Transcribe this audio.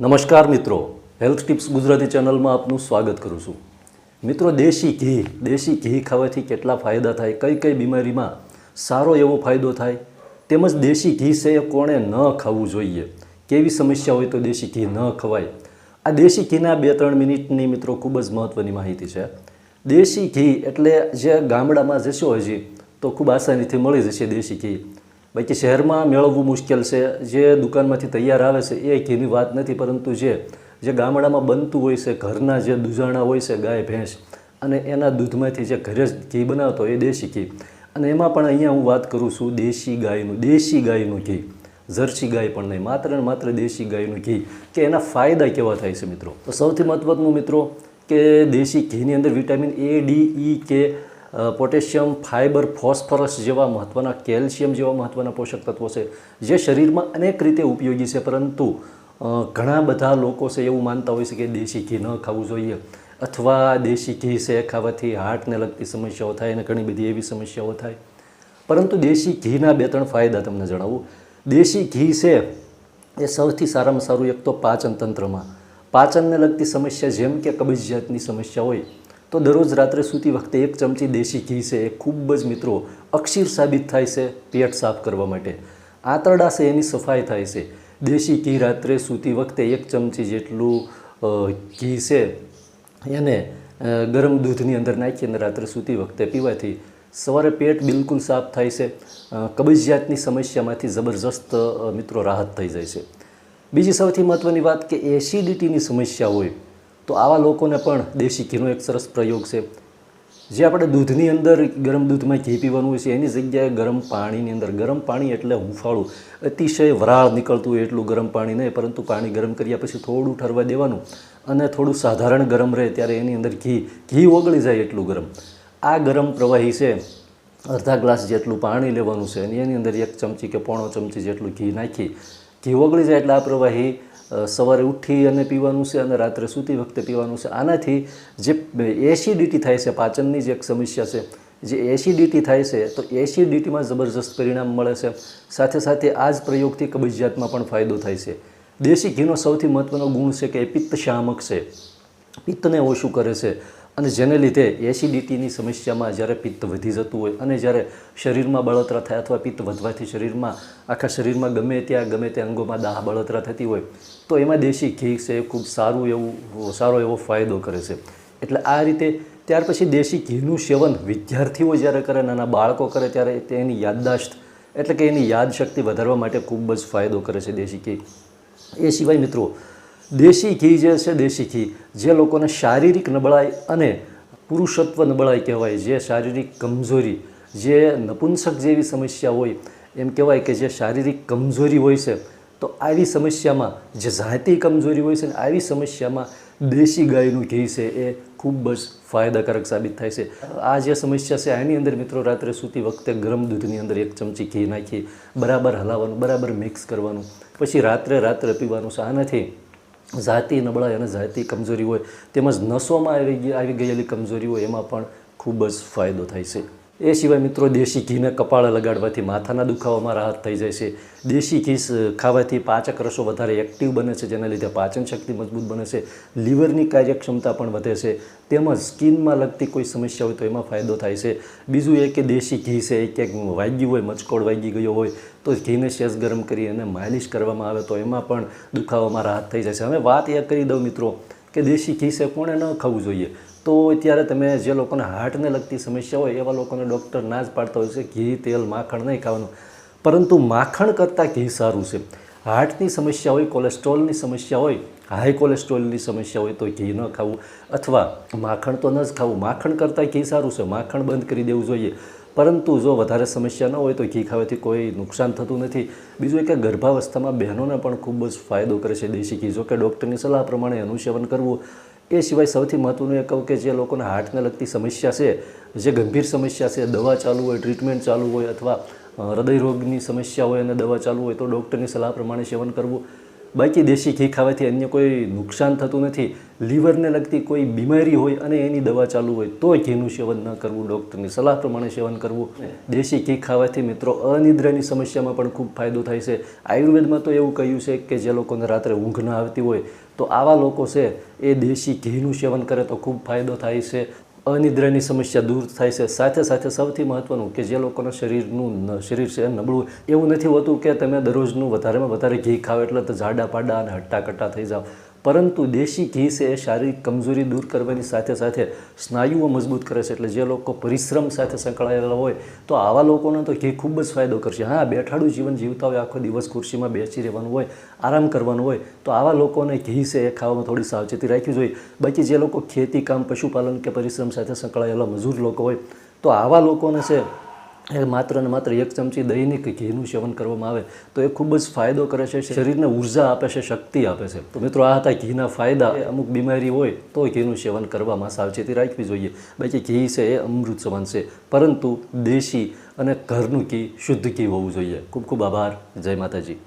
નમસ્કાર મિત્રો. Health tips Gujarati ચેનલમાં આપનું સ્વાગત કરું છું. મિત્રો, દેશી ઘી દેશી ઘી ખાવાથી કેટલા ફાયદા થાય, કઈ કઈ બીમારીમાં સારો એવો ફાયદો થાય, તેમજ દેશી ઘી છે એ કોણે ન ખાવું જોઈએ, કેવી સમસ્યા હોય તો દેશી ઘી ન ખવાય. આ દેશી ઘીના બે ત્રણ મિનિટની મિત્રો ખૂબ જ મહત્ત્વની માહિતી છે. દેશી ઘી એટલે જે ગામડામાં જશો હજી, તો ખૂબ આસાનીથી મળી જશે દેશી ઘી. બાકી શહેરમાં મેળવવું મુશ્કેલ છે. જે દુકાનમાંથી તૈયાર આવે છે, એ ઘીની વાત નથી, પરંતુ જે જે ગામડામાં બનતું હોય છે, ઘરના જે દૂધાણા હોય છે, ગાય, ભેંસ, અને એના દૂધમાંથી જે ઘરે જ ઘી બનાવતો એ દેશી ઘી. અને એમાં પણ અહીંયા હું વાત કરું છું દેશી ગાયનું દેશી ગાયનું ઘી. જર્સી ગાય પણ નહીં, માત્ર ને માત્ર દેશી ગાયનું ઘી. કે એના ફાયદા કેવા થાય છે મિત્રો? તો સૌથી મહત્ત્વનું મિત્રો, કે દેશી ઘીની અંદર વિટામિન એ, ડી, ઈ, કે પોટેશિયમ, ફાઇબર, ફોસ્ફરસ જેવા મહત્ત્વના કેલ્શિયમ જેવા મહત્ત્વના પોષક તત્વો છે, જે શરીરમાં અનેક રીતે ઉપયોગી છે. પરંતુ ઘણા બધા લોકો છે, એવું માનતા હોય છે કે દેશી ઘી ન ખાવું જોઈએ અથવા દેશી ઘી છે, ખાવાથી હાર્ટને લગતી સમસ્યાઓ થાય અને ઘણી બધી એવી સમસ્યાઓ થાય. પરંતુ દેશી ઘીના બે ત્રણ ફાયદા તમને જણાવું. દેશી ઘી છે, એ સૌથી સારામાં સારું એક તો પાચન તંત્રમાં પાચનને લગતી સમસ્યા જેમ કે કબજિયાતની સમસ્યા હોય તો દરરોજ રાત્રે સૂતી વખતે એક ચમચી દેશી ઘી છે એ ખૂબ જ મિત્રો અક્ષીર સાબિત થાય છે પેટ સાફ કરવા માટે. આંતરડા છે, એની સફાઈ થાય છે. દેશી ઘી રાત્રે સૂતી વખતે એક ચમચી જેટલું ઘી છે એને ગરમ દૂધની અંદર નાખી અને રાત્રે સૂતી વખતે પીવાથી સવારે પેટ બિલકુલ સાફ થાય છે. કબજિયાતની સમસ્યામાંથી જબરજસ્ત મિત્રો રાહત થઈ જાય છે. બીજી સૌથી મહત્ત્વની વાત કે એસિડિટીની સમસ્યા હોય તો આવા લોકોને પણ દેશી ઘીનો એક સરસ પ્રયોગ છે. જે આપણે દૂધની અંદર ગરમ દૂધમાં ઘી પીવાનું હોય છે, એની જગ્યાએ ગરમ પાણીની અંદર, ગરમ પાણી એટલે હુંફાળું. અતિશય વરાળ નીકળતું હોય એટલું ગરમ પાણી નહીં, પરંતુ પાણી ગરમ કર્યા પછી થોડું ઠરવા દેવાનું અને થોડું સાધારણ ગરમ રહે ત્યારે એની અંદર ઘી ઘી ઓગળી જાય એટલું ગરમ. આ ગરમ પ્રવાહી છે, અડધા ગ્લાસ જેટલું પાણી લેવાનું છે અને એની અંદર એક ચમચી કે પોણો ચમચી જેટલું ઘી નાખી. ઘી ઓગળી જાય એટલે આ પ્રવાહી સવારે ઉઠી અને પીવાનું છે અને રાત્રે સૂતી વખતે પીવાનું છે. આનાથી જે એસિડિટી થાય છે, પાચનની જે એક સમસ્યા છે, જે એસિડિટી થાય છે, તો એસિડિટીમાં જબરજસ્ત પરિણામ મળે છે. સાથે સાથે આ જ પ્રયોગથી કબજિયાતમાં પણ ફાયદો થાય છે. દેશી ઘીનો સૌથી મહત્ત્વનો ગુણ છે કે એ પિત્ત શામક છે. પિત્તને ઓછું કરે છે. અને જેને લીધે એસિડિટીની સમસ્યામાં જ્યારે પિત્ત વધી જતું હોય અને જ્યારે શરીરમાં બળતરા થાય અથવા પિત્ત વધવાથી શરીરમાં, આખા શરીરમાં ગમે ત્યાં, ગમે તે અંગોમાં દાહ, બળતરા થતી હોય, તો એમાં દેશી ઘી છે એ ખૂબ સારું એવું, સારો એવો ફાયદો કરે છે. એટલે આ રીતે ત્યાર પછી દેશી ઘીનું સેવન વિદ્યાર્થીઓ જ્યારે કરે, નાના બાળકો કરે ત્યારે તેની યાદદાશ્ત, એટલે કે એની યાદશક્તિ વધારવા માટે ખૂબ જ ફાયદો કરે છે દેશી ઘી. એ સિવાય મિત્રો દેશી ઘી જે છે, દેશી ઘી, જે લોકોને શારીરિક નબળાઈ અને પુરુષત્વ નબળાઈ કહેવાય, જે શારીરિક કમજોરી, જે નપુંસક જેવી સમસ્યા હોય, એમ કહેવાય કે જે શારીરિક કમજોરી હોય છે, તો આવી સમસ્યામાં જે જાતિ કમજોરી હોય છે ને આવી સમસ્યામાં દેશી ગાયનું ઘી છે એ ખૂબ જ ફાયદાકારક સાબિત થાય છે. આ જે સમસ્યા છે, આની અંદર મિત્રો રાત્રે સૂતી વખતે ગરમ દૂધની અંદર એક ચમચી ઘી નાખી, બરાબર હલાવવાનું, બરાબર મિક્સ કરવાનું, પછી રાત્રે રાત્રે પીવાનું છે. આનાથી જાતિ નબળાઈ અને જાતિ કમજોરી હોય, તેમજ નસોમાં આવી આવી ગયેલી કમજોરી હોય, એમાં પણ ખૂબ જ ફાયદો થાય છે. એ સિવાય મિત્રો દેશી ઘીને કપાળે લગાડવાથી માથાના દુખાવામાં રાહત થઈ જાય છે. દેશી ઘી ખાવાથી પાચક રસો વધારે એક્ટિવ બને છે, જેના લીધે પાચન શક્તિ મજબૂત બને છે. લીવરની કાર્યક્ષમતા પણ વધે છે. તેમજ સ્કિનમાં લગતી કોઈ સમસ્યા હોય તો એમાં ફાયદો થાય છે. બીજું એ કે દેશી ઘી છે, એ ક્યાંક વાગ્યું હોય મચકોડ વાગી ગયો હોય, તો ઘીને શેષ ગરમ કરી અને માલિશ કરવામાં આવે તો એમાં પણ દુખાવામાં રાહત થઈ જાય છે. હવે વાત એ કરી દઉં મિત્રો કે દેશી ઘી છે, કોણે ન ખાવું જોઈએ? તો ત્યારે તમે જે લોકોને હાર્ટને લગતી સમસ્યા હોય એવા લોકોને ડૉક્ટર ના જ પાડતા હોય છે ઘી, તેલ, માખણ નહીં ખાવાનું. પરંતુ માખણ કરતાં ઘી સારું છે. હાર્ટની સમસ્યા હોય, કોલેસ્ટ્રોલની સમસ્યા હોય, હાઈ કોલેસ્ટ્રોલની સમસ્યા હોય તો ઘી ન ખાવું. અથવા માખણ તો ન જ ખાવું. માખણ કરતાં ઘી સારું છે. માખણ બંધ કરી દેવું જોઈએ. પરંતુ જો વધારે સમસ્યા ન હોય તો ઘી ખાવાથી કોઈ નુકસાન થતું નથી. બીજું એક, ગર્ભાવસ્થામાં બહેનોને પણ ખૂબ જ ફાયદો કરે છે દેશી ઘી. જો કે ડૉક્ટરની સલાહ પ્રમાણે એનું સેવન કરવું એ સિવાય સૌથી મહત્ત્વનું એ કહું કે જે લોકોને હાર્ટને લગતી સમસ્યા છે, જે ગંભીર સમસ્યા છે, દવા ચાલુ હોય, ટ્રીટમેન્ટ ચાલુ હોય અથવા હૃદયરોગની સમસ્યા હોય અને દવા ચાલુ હોય તો ડૉક્ટરની સલાહ પ્રમાણે સેવન કરવું. બાકી દેશી ઘી ખાવાથી અન્ય કોઈ નુકસાન થતું નથી. લીવરને લગતી કોઈ બીમારી હોય અને એની દવા ચાલુ હોય તો ઘીનું સેવન ન કરવું. ડૉક્ટરની સલાહ પ્રમાણે સેવન કરવું. દેશી ઘી ખાવાથી મિત્રો અનિદ્રાની સમસ્યામાં પણ ખૂબ ફાયદો થાય છે. આયુર્વેદમાં તો એવું કહ્યું છે કે જે લોકોને રાત્રે ઊંઘ ન આવતી હોય તો આવા લોકો છે, એ દેશી ઘીનું સેવન કરે તો ખૂબ ફાયદો થાય છે, અનિદ્રાની સમસ્યા દૂર થાય છે. સાથે સાથે સૌથી મહત્ત્વનું કે જે લોકોના શરીરનું શરીર છે નબળું એવું નથી હોતું કે તમે દરરોજનું વધારેમાં વધારે ઘી ખાઓ એટલે તો જાડા પાડા અને હટ્ટા કટ્ટા થઈ જાઓ. પરંતુ દેશી ઘી છે એ શારીરિક કમજોરી દૂર કરવાની સાથે સાથે સ્નાયુઓ મજબૂત કરે છે. એટલે જે લોકો પરિશ્રમ સાથે સંકળાયેલા હોય, તો આવા લોકોને તો ઘી ખૂબ જ ફાયદો કરશે. હા, બેઠાડું જીવન જીવતા હોય, આખો દિવસ ખુરશીમાં બેસી રહેવાનું હોય, આરામ કરવાનું હોય, તો આવા લોકોને ઘી છે એ ખાવામાં થોડી સાવચેતી રાખવી જોઈએ. બાકી જે લોકો ખેતી કામ, પશુપાલન કે પરિશ્રમ સાથે સંકળાયેલા મજૂર લોકો હોય, તો આવા લોકોને છે એ માત્ર ને માત્ર એક ચમચી દૈનિક ઘીનું સેવન કરવામાં આવે, તો એ ખૂબ જ ફાયદો કરે છે, શરીરને ઊર્જા આપે છે, શક્તિ આપે છે. તો મિત્રો, આ હતા ઘીના ફાયદા. અમુક બીમારી હોય, તો ઘીનું સેવન કરવામાં સાવચેતી રાખવી જોઈએ. બાકી ઘી છે, એ અમૃત સમાન છે. પરંતુ દેશી અને ઘરનું ઘી શુદ્ધ ઘી હોવું જોઈએ. ખૂબ ખૂબ આભાર. જય માતાજી.